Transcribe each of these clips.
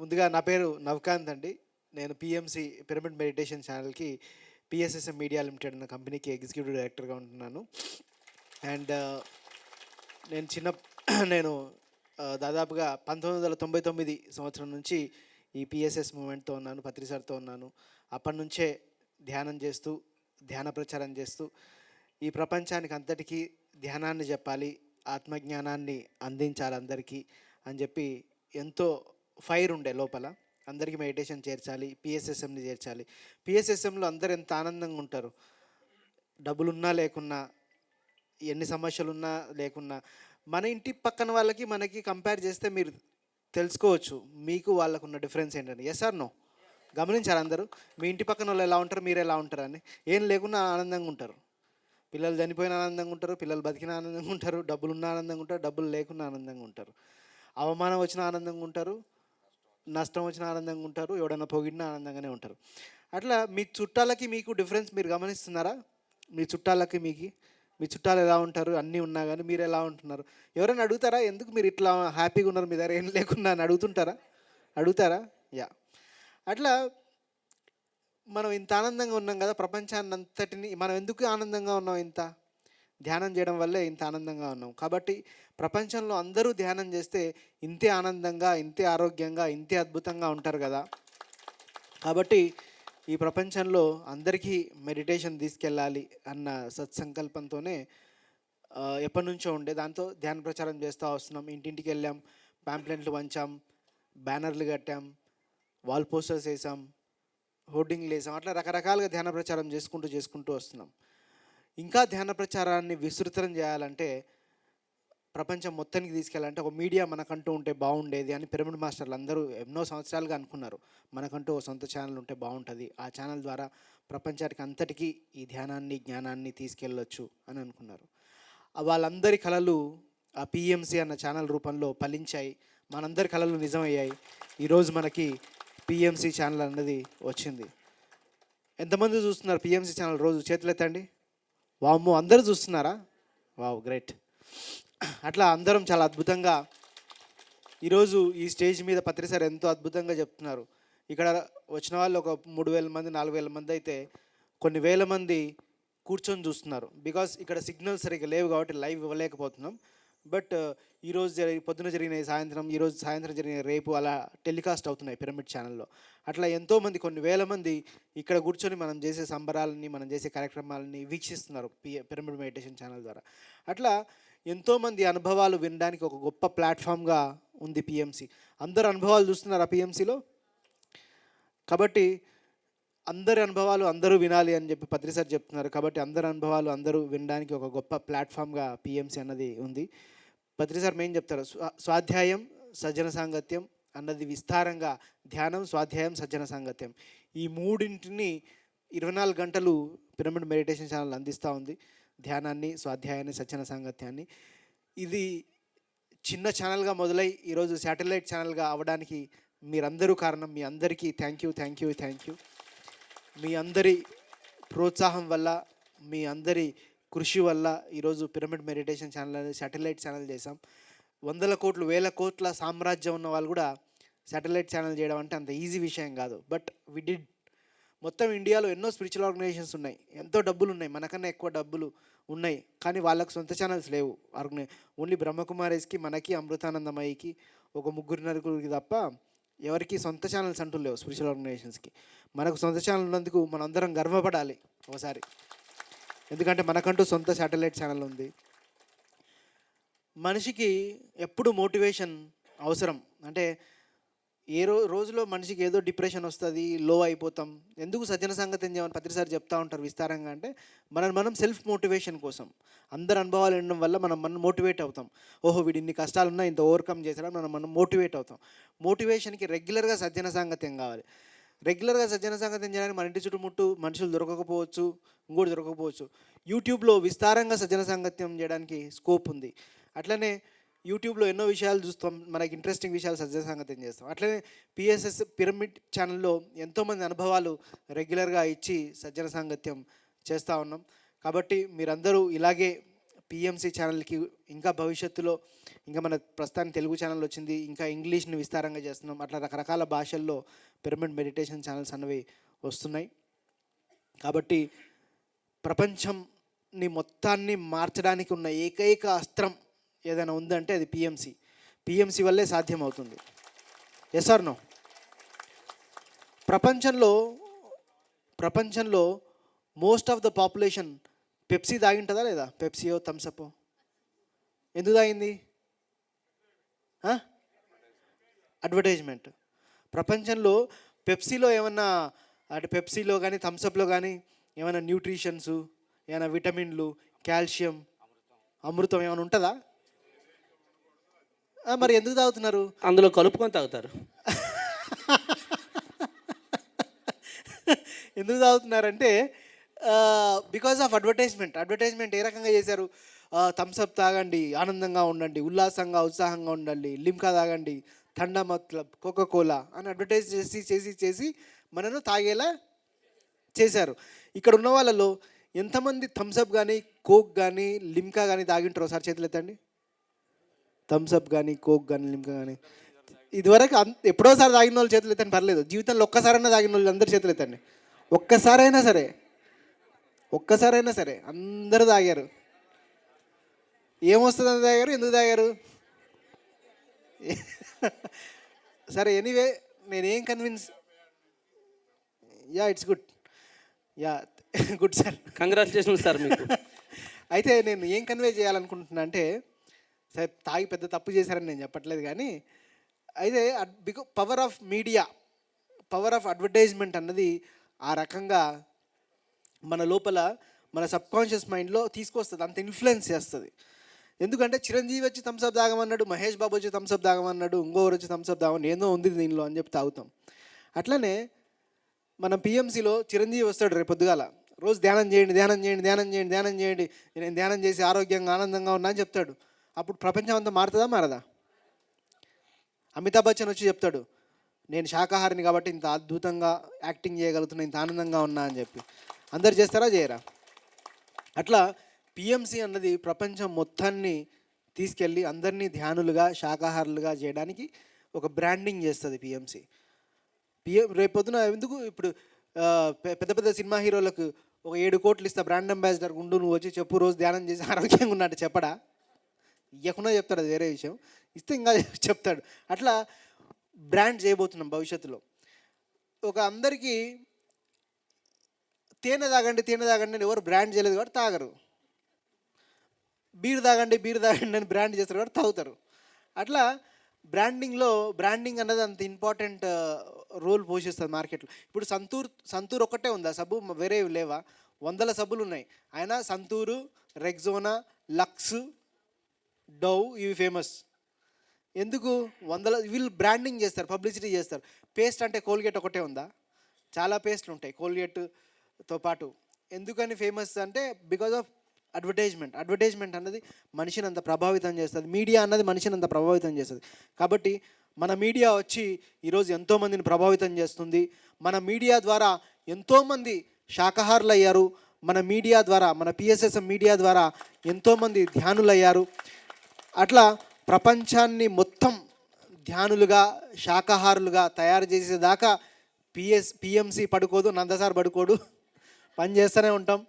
ముందుగా నా పేరు నవకాంత్ అండి. నేను పిఎంసి పిరమిడ్ మెడిటేషన్ ఛానల్కి పిఎస్ఎస్ఎం మీడియా లిమిటెడ్ అన్న కంపెనీకి ఎగ్జిక్యూటివ్ డైరెక్టర్గా ఉంటున్నాను. అండ్ నేను చిన్న నేను దాదాపుగా పంతొమ్మిది వందల తొంభై తొమ్మిది సంవత్సరం నుంచి ఈ పిఎస్ఎస్ మూమెంట్తో ఉన్నాను పత్రిసార్తో ఉన్నాను. అప్పటి నుంచే ధ్యానం చేస్తూ ధ్యాన ప్రచారం చేస్తూ ఈ ప్రపంచానికి అంతటికీ ధ్యానాన్ని చెప్పాలి ఆత్మజ్ఞానాన్ని అందించాలి అందరికీ అని చెప్పి ఎంతో ఫైర్ ఉండే లోపల. అందరికీ మెడిటేషన్ చేర్చాలి పిఎస్ఎస్ఎంని చేర్చాలి. పిఎస్ఎస్ఎంలో అందరు ఎంత ఆనందంగా ఉంటారు. డబ్బులున్నా లేకున్నా ఎన్ని సమస్యలు ఉన్నా లేకున్నా మన ఇంటి పక్కన వాళ్ళకి మనకి కంపేర్ చేస్తే మీరు తెలుసుకోవచ్చు. మీకు వాళ్ళకు ఉన్న డిఫరెన్స్ ఏంటండి ఎస్ ఆర్ నో గమనించారు అందరూ? మీ ఇంటి పక్కన వాళ్ళు ఎలా ఉంటారు మీరు ఎలా ఉంటారు అని. ఏం లేకున్నా ఆనందంగా ఉంటారు. పిల్లలు చనిపోయిన ఆనందంగా ఉంటారు పిల్లలు బతికిన ఆనందంగా ఉంటారు డబ్బులు ఉన్న ఆనందంగా ఉంటారు డబ్బులు లేకున్నా ఆనందంగా ఉంటారు. అవమానం వచ్చిన ఆనందంగా ఉంటారు. నష్టం వచ్చిన ఆనందంగా ఉంటారు ఎవడన్నా పొగిడిన ఆనందంగానే ఉంటారు. అట్లా మీ చుట్టాలకి మీకు డిఫరెన్స్ మీరు గమనిస్తున్నారా? మీ చుట్టాలకి మీకు మీ చుట్టాలు ఎలా ఉంటారు? అన్నీ ఉన్నా కానీ మీరు ఎలా ఉంటున్నారు? ఎవరైనా అడుగుతారా? ఎందుకు మీరు ఇట్లా హ్యాపీగా ఉన్నారు? మీ దగ్గర ఏం లేకుండా అని అడుగుతుంటారా? అడుగుతారా? యా. అట్లా మనం ఇంత ఆనందంగా ఉన్నాం కదా ప్రపంచాన్ని అంతటిని మనం ఎందుకు ఆనందంగా ఉన్నాం ఇంత? ధ్యానం చేయడం వల్లే ఇంత ఆనందంగా ఉన్నాం. కాబట్టి ప్రపంచంలో అందరూ ధ్యానం చేస్తే ఇంతే ఆనందంగా ఇంతే ఆరోగ్యంగా ఇంతే అద్భుతంగా ఉంటారు కదా. కాబట్టి ఈ ప్రపంచంలో అందరికీ మెడిటేషన్ తీసుకెళ్ళాలి అన్న సత్సంకల్పంతోనే ఎప్పటి నుంచో ఉండే దాంతో ధ్యాన ప్రచారం చేస్తూ వస్తున్నాం. ఇంటింటికి వెళ్ళాం ప్యాంప్లెంట్లు వంచాం బ్యానర్లు కట్టాం వాల్ పోస్టర్స్ వేసాం హోర్డింగ్లు వేసాం అట్లా రకరకాలుగా ధ్యాన ప్రచారం చేసుకుంటూ చేసుకుంటూ వస్తున్నాం. ఇంకా ధ్యాన ప్రచారాన్ని విస్తృతం చేయాలంటే ప్రపంచం మొత్తానికి తీసుకెళ్ళాలంటే ఒక మీడియా మనకంటూ ఉంటే బాగుండేది అని పిరమిడ్ మాస్టర్లు అందరూ ఎన్నో సంవత్సరాలుగా అనుకున్నారు. మనకంటూ ఒక సొంత ఛానల్ ఉంటే బాగుంటుంది. ఆ ఛానల్ ద్వారా ప్రపంచానికి అంతటికీ ఈ ధ్యానాన్ని జ్ఞానాన్ని తీసుకెళ్ళొచ్చు అని అనుకున్నారు. వాళ్ళందరి కళలు ఆ పిఎంసి అన్న ఛానల్ రూపంలో ఫలించాయి. మనందరి కళలు నిజమయ్యాయి. ఈరోజు మనకి పిఎంసి ఛానల్ అన్నది వచ్చింది. ఎంతమంది చూస్తున్నారు పిఎంసి ఛానల్ రోజు? చేతులు ఎత్తండి వామ్మో అందరూ చూస్తున్నారా? వావ్ గ్రేట్ అట్లా అందరం చాలా అద్భుతంగా ఈరోజు ఈ స్టేజ్ మీద పత్రిసారి ఎంతో అద్భుతంగా చెప్తున్నారు. ఇక్కడ వచ్చిన వాళ్ళు ఒక మూడు వేల మంది నాలుగు వేల మంది అయితే కొన్ని వేల మంది కూర్చొని చూస్తున్నారు. బికాస్ ఇక్కడ సిగ్నల్స్ సరిగ్గా లేవు కాబట్టి లైవ్ ఇవ్వలేకపోతున్నాం. బట్ ఈరోజు జరిగి పొద్దున జరిగిన సాయంత్రం ఈరోజు సాయంత్రం జరిగిన రేపు అలా టెలికాస్ట్ అవుతున్నాయి పిరమిడ్ ఛానల్లో. అట్లా ఎంతోమంది కొన్ని వేల మంది ఇక్కడ కూర్చొని మనం చేసే సంబరాలని మనం చేసే కార్యక్రమాలని వీక్షిస్తున్నారు పి పిరమిడ్ మెడిటేషన్ ఛానల్ ద్వారా. అట్లా ఎంతోమంది అనుభవాలు వినడానికి ఒక గొప్ప ప్లాట్ఫామ్గా ఉంది పిఎంసి. అందరు అనుభవాలు చూస్తున్నారు ఆ పిఎంసిలో కాబట్టి అందరి అనుభవాలు అందరూ వినాలి అని చెప్పి పత్రి సార్ చెప్తున్నారు. కాబట్టి అందరి అనుభవాలు అందరూ వినడానికి ఒక గొప్ప ప్లాట్ఫామ్గా పిఎంసీ అన్నది ఉంది. పత్రి సార్ మెయిన్ చెప్తారు. స్వాధ్యాయం సజ్జన సాంగత్యం అన్నది విస్తారంగా ధ్యానం స్వాధ్యాయం సజ్జన సాంగత్యం. ఈ మూడింటిని ఇరవై నాలుగు గంటలు పిరమిడ్ మెడిటేషన్ ఛానల్ అందిస్తూ ఉంది. ధ్యానాన్ని స్వాధ్యాయాన్ని సజ్జన సాంగత్యాన్ని. ఇది చిన్న ఛానల్గా మొదలై ఈరోజు శాటిలైట్ ఛానల్గా అవ్వడానికి మీరందరూ కారణం. మీ అందరికీ thank you thank you thank you మీ అందరి ప్రోత్సాహం వల్ల మీ అందరి కృషి వల్ల ఈరోజు పిరమిడ్ మెడిటేషన్ ఛానల్ అనేది శాటిలైట్ ఛానల్ చేసాం వందల కోట్లు వేల కోట్ల సామ్రాజ్యం ఉన్న వాళ్ళు కూడా శాటిలైట్ ఛానల్ చేయడం అంటే అంత ఈజీ విషయం కాదు. But we did. మొత్తం ఇండియాలో ఎన్నో స్పిరిచువల్ ఆర్గనైజేషన్స్ ఉన్నాయి. ఎంతో డబ్బులు ఉన్నాయి. మనకన్నా ఎక్కువ డబ్బులు ఉన్నాయి. కానీ వాళ్ళకు సొంత ఛానల్స్ లేవు. ఆర్గనై ఓన్లీ బ్రహ్మకుమారీస్కి మనకి అమృతానందమయ్యకి ఒక ముగ్గురు నలుగురికి తప్ప ఎవరికి సొంత ఛానల్స్ అంటూ లేవు స్పిరిచువల్ ఆర్గనైజేషన్స్కి. మనకు సొంత ఛానల్ ఉన్నందుకు మనం అందరం గర్వపడాలి ఒకసారి. ఎందుకంటే మనకంటూ సొంత శాటిలైట్ ఛానల్ ఉంది. మనిషికి ఎప్పుడు మోటివేషన్ అవసరం. అంటే ఏ రో రోజులో మనిషికి ఏదో డిప్రెషన్ వస్తుంది లో అయిపోతాం. ఎందుకు సజ్జన సంగతి చేయమని పత్రిసారి చెప్తా ఉంటారు విస్తారంగా అంటే మనం మనం సెల్ఫ్ మోటివేషన్ కోసం. అందరి అనుభవాలు ఉండడం వల్ల మనం మనం మోటివేట్ అవుతాం. ఓహో వీడి ఇన్ని కష్టాలున్నా ఇంత ఓవర్కమ్ చేసాడా మనం మనం మోటివేట్ అవుతాం. మోటివేషన్కి రెగ్యులర్గా సజ్జన సాంగత్యం కావాలి? రెగ్యులర్గా సజ్జన సంగతి చేయడానికి మన ఇంటి చుట్టుముట్టు మనుషులు దొరకకపోవచ్చు ఇంకోటి దొరకకపోవచ్చు. యూట్యూబ్లో విస్తారంగా సజ్జన సాంగత్యం చేయడానికి స్కోప్ ఉంది. అట్లనే యూట్యూబ్లో ఎన్నో విషయాలు చూస్తాం. మనకి ఇంట్రెస్టింగ్ విషయాలు సజ్జ సంగతం చేస్తాం. అట్లనే పిఎస్ఎస్ పిరమిడ్ ఛానల్లో ఎంతోమంది అనుభవాలు రెగ్యులర్గా ఇచ్చి సజ్జన సాంగత్యం చేస్తూ ఉన్నాం. కాబట్టి మీరందరూ ఇలాగే పిఎంసి ఛానల్కి ఇంకా భవిష్యత్తులో ఇంకా మన ప్రస్తుతానికి తెలుగు ఛానల్ వచ్చింది. ఇంకా ఇంగ్లీష్ని విస్తారంగా చేస్తున్నాం. అట్లా రకరకాల భాషల్లో పిరమిడ్ మెడిటేషన్ ఛానల్స్ అనేవి వస్తున్నాయి. కాబట్టి ప్రపంచంని మొత్తాన్ని మార్చడానికి ఉన్న ఏకైక అస్త్రం ఏదైనా ఉందంటే అది పిఎంసి పిఎంసి వల్లే సాధ్యమవుతుంది. ఎస్ ఆర్ నో ప్రపంచంలో ప్రపంచంలో most of the population Pepsi తాగింటుందా లేదా? పెప్సీయో థమ్సప్ ఎందుకు తాగింది? అడ్వర్టైజ్మెంట్ ప్రపంచంలో పెప్సీలో ఏమన్నా అంటే పెప్సీలో కానీ థమ్సప్లో కానీ ఏమైనా న్యూట్రిషన్స్ ఏమైనా విటమిన్లు కాల్షియం అమృతం ఏమైనా ఉంటుందా? మరి ఎందుకు తాగుతున్నారు? అందులో కలుపుకొని తాగుతారు. ఎందుకు తాగుతున్నారంటే బికాస్ ఆఫ్ అడ్వర్టైజ్మెంట్ అడ్వర్టైజ్మెంట్ ఏ రకంగా చేశారు? థమ్స్అప్ తాగండి ఆనందంగా ఉండండి ఉల్లాసంగా ఉత్సాహంగా ఉండండి లిమ్కా తాగండి థండా మత్లబ్ కోకో కోలా అని అడ్వర్టైజ్ చేసి చేసి చేసి మనను తాగేలా చేశారు. ఇక్కడ ఉన్న వాళ్ళలో ఎంతమంది థమ్స్అప్ కానీ కోక్ కానీ లిమ్కా కానీ తాగింటారో? ఒకసారి చేతులు ఎత్తండి థమ్స్అప్ కానీ కోక్ కానీ లిమ్కా కానీ ఇదివరకు అంత ఎప్పుడోసారి తాగిన వాళ్ళు చేతులు ఎత్తండి పర్లేదు. జీవితంలో ఒక్కసారైనా తాగిన వాళ్ళు అందరు చేతులు ఎత్తండి. ఒక్కసారైనా సరే ఒక్కసారైనా సరే అందరూ తాగారు. ఏమొస్తుందని తాగారు? ఎందుకు తాగారు? సరే ఎనీవే నేనేం convince yeah it's good yeah good sir congratulation sir మీకు. అయితే నేను ఏం కన్వే చేయాలనుకుంటున్నా అంటే సరే తాగి పెద్ద తప్పు చేశారని నేను చెప్పట్లేదు కానీ అయితే because power of media power of advertisement అన్నది ఆ రకంగా మన లోపల మన సబ్కాన్షియస్ మైండ్లో తీసుకొస్తుంది అంత ఇన్ఫ్లుయెన్స్ చేస్తుంది. ఎందుకంటే చిరంజీవి వచ్చి థమ్స్అప్ తాగమన్నాడు మహేష్ బాబు వచ్చి థమ్స్అప్ తాగమన్నాడు ఇంకోరు వచ్చి థమ్స్అప్ తాగమని ఏందో ఉంది దీనిలో అని చెప్పి తాగుతాం. అట్లనే మనం పిఎంసీలో చిరంజీవి వస్తాడు రేపు పొద్దుగాల. రోజు ధ్యానం చేయండి ధ్యానం చేయండి ధ్యానం చేయండి ధ్యానం చేయండి నేను ధ్యానం చేసి ఆరోగ్యంగా ఆనందంగా ఉన్నా అని చెప్తాడు. అప్పుడు ప్రపంచం అంతా మారుతుందా మారదా? అమితాబ్ బచ్చన్ వచ్చి చెప్తాడు నేను శాకాహారిని కాబట్టి ఇంత అద్భుతంగా యాక్టింగ్ చేయగలుగుతున్నా ఇంత ఆనందంగా ఉన్నా అని చెప్పి. అందరు చేస్తారా చేయరా? అట్లా పిఎంసి అన్నది ప్రపంచం మొత్తాన్ని తీసుకెళ్ళి అందరినీ ధ్యానులుగా శాకాహారులుగా చేయడానికి ఒక బ్రాండింగ్ చేస్తుంది పిఎంసి. పిఎం రేపొద్దున ఎందుకు ఇప్పుడు పెద్ద పెద్ద సినిమా హీరోలకు ఒక ఏడు కోట్లు ఇస్తా బ్రాండ్ అంబాసిడర్ ఉండు నువ్వు వచ్చి చెప్పు రోజు ధ్యానం చేసి ఆరోగ్యంగా ఉన్నట్టు చెప్పడా? ఇవ్వకుండా చెప్తాడు అది వేరే విషయం. ఇస్తే ఇంకా చెప్తాడు. అట్లా బ్రాండ్ చేయబోతున్నాం భవిష్యత్తులో. ఒక అందరికీ తేనె తాగండి తేనె తాగండి అని ఎవరు బ్రాండ్ చేయలేదు కాబట్టి తాగరు. బీర్ తాగండి బీర్ తాగండి అని బ్రాండ్ చేస్తారు కాబట్టి తాగుతారు. అట్లా బ్రాండింగ్లో బ్రాండింగ్ అన్నది అంత ఇంపార్టెంట్ రోల్ పోషిస్తుంది మార్కెట్లో. ఇప్పుడు సంతూర్ సంతూర్ ఒక్కటే ఉందా? సబ్బు వేరే లేవా? వందల సబ్బులు ఉన్నాయి. అయినా సంతూరు రెగ్జోనా లక్స్ డవ్ ఇవి ఫేమస్. ఎందుకు? వందల వీళ్ళు బ్రాండింగ్ చేస్తారు పబ్లిసిటీ చేస్తారు. పేస్ట్ అంటే కోల్గేట్ ఒకటే ఉందా? చాలా పేస్ట్లు ఉంటాయి కోల్గేట్తో పాటు. ఎందుకని ఫేమస్ అంటే బికాజ్ ఆఫ్ అడ్వర్టైజ్మెంట్. అడ్వర్టైజ్మెంట్ అన్నది మనిషిని అంత ప్రభావితం చేస్తుంది మీడియా అన్నది మనిషిని అంత ప్రభావితం చేస్తుంది. కాబట్టి మన మీడియా వచ్చి ఈరోజు ఎంతోమందిని ప్రభావితం చేస్తుంది. మన మీడియా ద్వారా ఎంతోమంది శాకాహారులు అయ్యారు మన మీడియా ద్వారా మన పిఎస్ఎస్ఎం మీడియా ద్వారా ఎంతోమంది ధ్యానులు అయ్యారు అట్లా ప్రపంచాన్ని మొత్తం ధ్యానులుగా శాకాహారులుగా తయారు చేసేదాకా పిఎస్ పిఎంసి పడుకోదు నందసార్ పడుకోడు. పని చేస్తూనే ఉంటాం.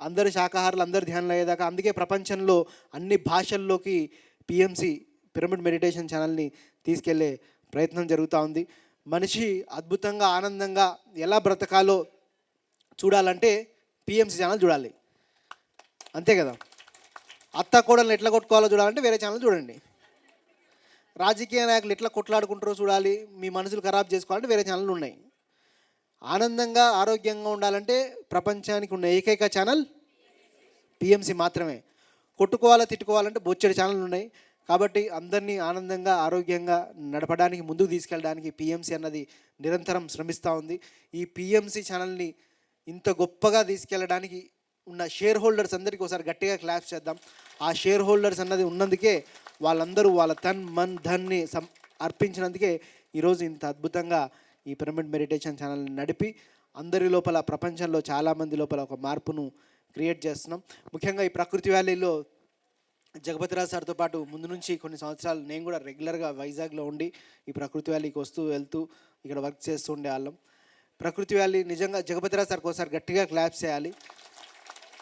అందరు శాకాహారులు అందరు ధ్యానులు అయ్యేదాకా. అందుకే ప్రపంచంలో అన్ని భాషల్లోకి పిఎంసి పిరమిడ్ మెడిటేషన్ ఛానల్ని తీసుకెళ్ళే ప్రయత్నం జరుగుతూ ఉంది. మనిషి అద్భుతంగా ఆనందంగా ఎలా బ్రతకాలో చూడాలంటే పిఎంసి ఛానల్ చూడాలి. అంతే కదా? అత్త కోడల్ని ఎట్లా కొట్టుకోవాలో చూడాలంటే వేరే ఛానల్ చూడండి. రాజకీయ నాయకులు ఎట్లా కొట్లాడుకుంటారో చూడాలి మీ మనసులు ఖరాబ్ చేసుకోవాలంటే వేరే ఛానళ్ళు ఉన్నాయి. ఆనందంగా ఆరోగ్యంగా ఉండాలంటే ప్రపంచానికి ఉన్న ఏకైక ఛానల్ పిఎంసి మాత్రమే. కొట్టుకోవాలా తిట్టుకోవాలంటే బొచ్చడి ఛానళ్ళు ఉన్నాయి. కాబట్టి అందరినీ ఆనందంగా ఆరోగ్యంగా నడపడానికి ముందుకు తీసుకెళ్ళడానికి పిఎంసి అన్నది నిరంతరం శ్రమిస్తూ ఉంది. ఈ పిఎంసి ఛానల్ని ఇంత గొప్పగా తీసుకెళ్ళడానికి ఉన్న షేర్ హోల్డర్స్ అందరికీ ఒకసారి గట్టిగా క్లాప్స్ చేద్దాం. ఆ షేర్ హోల్డర్స్ అన్నది ఉన్నందుకే వాళ్ళందరూ వాళ్ళ తన్ మన్ ధన్ని సం అర్పించినందుకే ఈరోజు ఇంత అద్భుతంగా ఈ పిరమిడ్ మెడిటేషన్ ఛానల్ని నడిపి అందరి లోపల ప్రపంచంలో చాలామంది లోపల ఒక మార్పును క్రియేట్ చేస్తున్నాం. ముఖ్యంగా ఈ ప్రకృతి వ్యాలీలో జగపతిరాజ్ సార్తో పాటు ముందు నుంచి కొన్ని సంవత్సరాలు నేను కూడా రెగ్యులర్గా వైజాగ్లో ఉండి ఈ ప్రకృతి వ్యాలీకి వస్తూ వెళ్తూ ఇక్కడ వర్క్ చేస్తూ ఉండేవాళ్ళం ప్రకృతి వ్యాలీ నిజంగా జగపతిరాజ్ సార్కి ఒకసారి గట్టిగా క్లాప్స్ చేయాలి.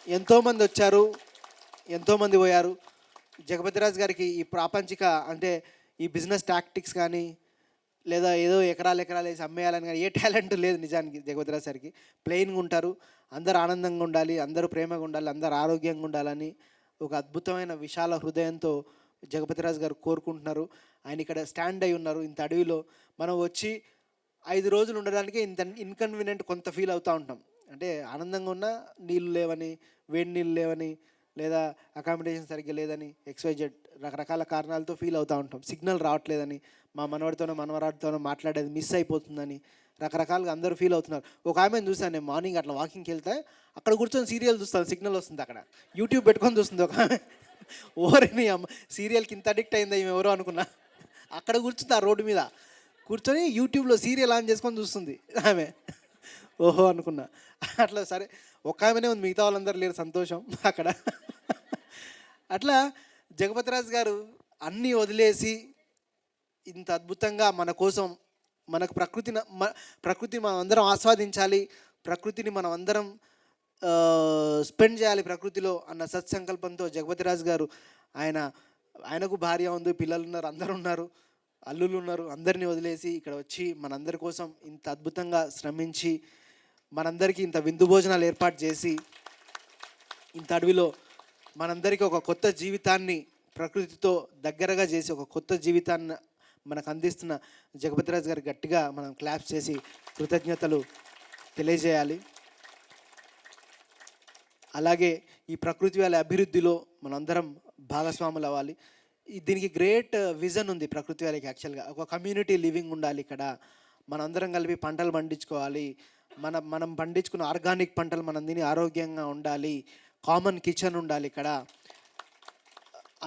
ఎంతోమంది వచ్చారు ఎంతోమంది పోయారు. జగపతిరాజు గారికి ఈ ప్రాపంచిక అంటే ఈ బిజినెస్ టాక్టిక్స్ కానీ లేదా ఏదో ఎకరాలు ఎకరాలు వేసి అమ్మేయాలని కానీ ఏ టాలెంట్ లేదు నిజానికి జగపతిరాజు గారికి ప్లెయిన్గా ఉంటారు అందరు ఆనందంగా ఉండాలి అందరూ ప్రేమగా ఉండాలి అందరు ఆరోగ్యంగా ఉండాలని ఒక అద్భుతమైన విశాల హృదయంతో జగపతిరాజు గారు కోరుకుంటున్నారు. ఆయన ఇక్కడ స్టాండ్ అయి ఉన్నారు ఇంత అడవిలో. మనం వచ్చి ఐదు రోజులు ఉండడానికి ఇంత ఇన్కన్వీనియంట్ కొంత ఫీల్ అవుతూ ఉంటాం. అంటే ఆనందంగా ఉన్నా నీళ్ళు లేవని వేడి నీళ్ళు లేవని లేదా అకామిడేషన్ సరిగ్గా లేదని ఎక్స్వైజెడ్ రకరకాల కారణాలతో ఫీల్ అవుతూ ఉంటాం. సిగ్నల్ రావట్లేదని మా మనవాడితోనో మనవరాడితోనో మాట్లాడేది మిస్ అయిపోతుందని రకరకాలుగా అందరూ ఫీల్ అవుతున్నారు. ఒక ఆమెను చూసాను నేను మార్నింగ్ అట్లా వాకింగ్కి వెళ్తే అక్కడ కూర్చొని సీరియల్ చూస్తాను సిగ్నల్ వస్తుంది అక్కడ. యూట్యూబ్ పెట్టుకొని చూస్తుంది ఒక ఆమె. ఓరని అమ్మ సీరియల్కి ఇంత అడిక్ట్ అయిందా ఈమె ఎవరో అనుకున్నా. అక్కడ కూర్చుంది ఆ రోడ్డు మీద. కూర్చొని యూట్యూబ్లో సీరియల్ ఆన్ చేసుకొని చూస్తుంది ఆమె. ఓహో అనుకున్నా. అట్లా సరే ఒక ఆమెనే ఉంది మిగతా వాళ్ళందరూ లేరు సంతోషం అక్కడ. అట్లా జగపతిరాజు గారు అన్నీ వదిలేసి ఇంత అద్భుతంగా మన కోసం మనకు ప్రకృతిని మ ప్రకృతిని మనం అందరం ఆస్వాదించాలి ప్రకృతిని మనం అందరం స్పెండ్ చేయాలి ప్రకృతిలో అన్న సత్సంకల్పంతో జగపతిరాజు గారు ఆయన ఆయనకు భార్య ఉంది పిల్లలు ఉన్నారు అందరు ఉన్నారు. అల్లులు ఉన్నారు అందరినీ వదిలేసి ఇక్కడ వచ్చి మనందరి కోసం ఇంత అద్భుతంగా శ్రమించి మనందరికీ ఇంత విందు భోజనాలు ఏర్పాటు చేసి ఇంత అడవిలో మనందరికీ ఒక కొత్త జీవితాన్ని ప్రకృతితో దగ్గరగా చేసి ఒక కొత్త జీవితాన్ని మనకు అందిస్తున్న జగపతిరాజు గారు గట్టిగా మనం క్లాప్స్ చేసి కృతజ్ఞతలు తెలియజేయాలి. అలాగే ఈ ప్రకృతి వాళ్ళ అభివృద్ధిలో మనందరం భాగస్వాములు అవ్వాలి దీనికి గ్రేట్ విజన్ ఉంది ప్రకృతి వాళ్ళకి యాక్చువల్గా. ఒక కమ్యూనిటీ లివింగ్ ఉండాలి ఇక్కడ. మనందరం కలిపి పంటలు పండించుకోవాలి. మన మనం పండించుకున్న ఆర్గానిక్ పంటలు మనం తిని ఆరోగ్యంగా ఉండాలి. కామన్ కిచెన్ ఉండాలి ఇక్కడ.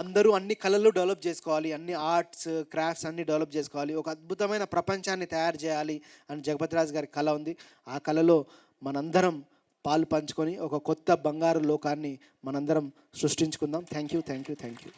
అందరూ అన్ని కళలు డెవలప్ చేసుకోవాలి. అన్ని ఆర్ట్స్ క్రాఫ్ట్స్ అన్ని డెవలప్ చేసుకోవాలి. ఒక అద్భుతమైన ప్రపంచాన్ని తయారు చేయాలి అని జగపతిరాజు గారి కళ ఉంది. ఆ కళలో మనందరం పాలు పంచుకొని ఒక కొత్త బంగారు లోకాన్ని మనందరం సృష్టించుకుందాం. Thank you thank you thank you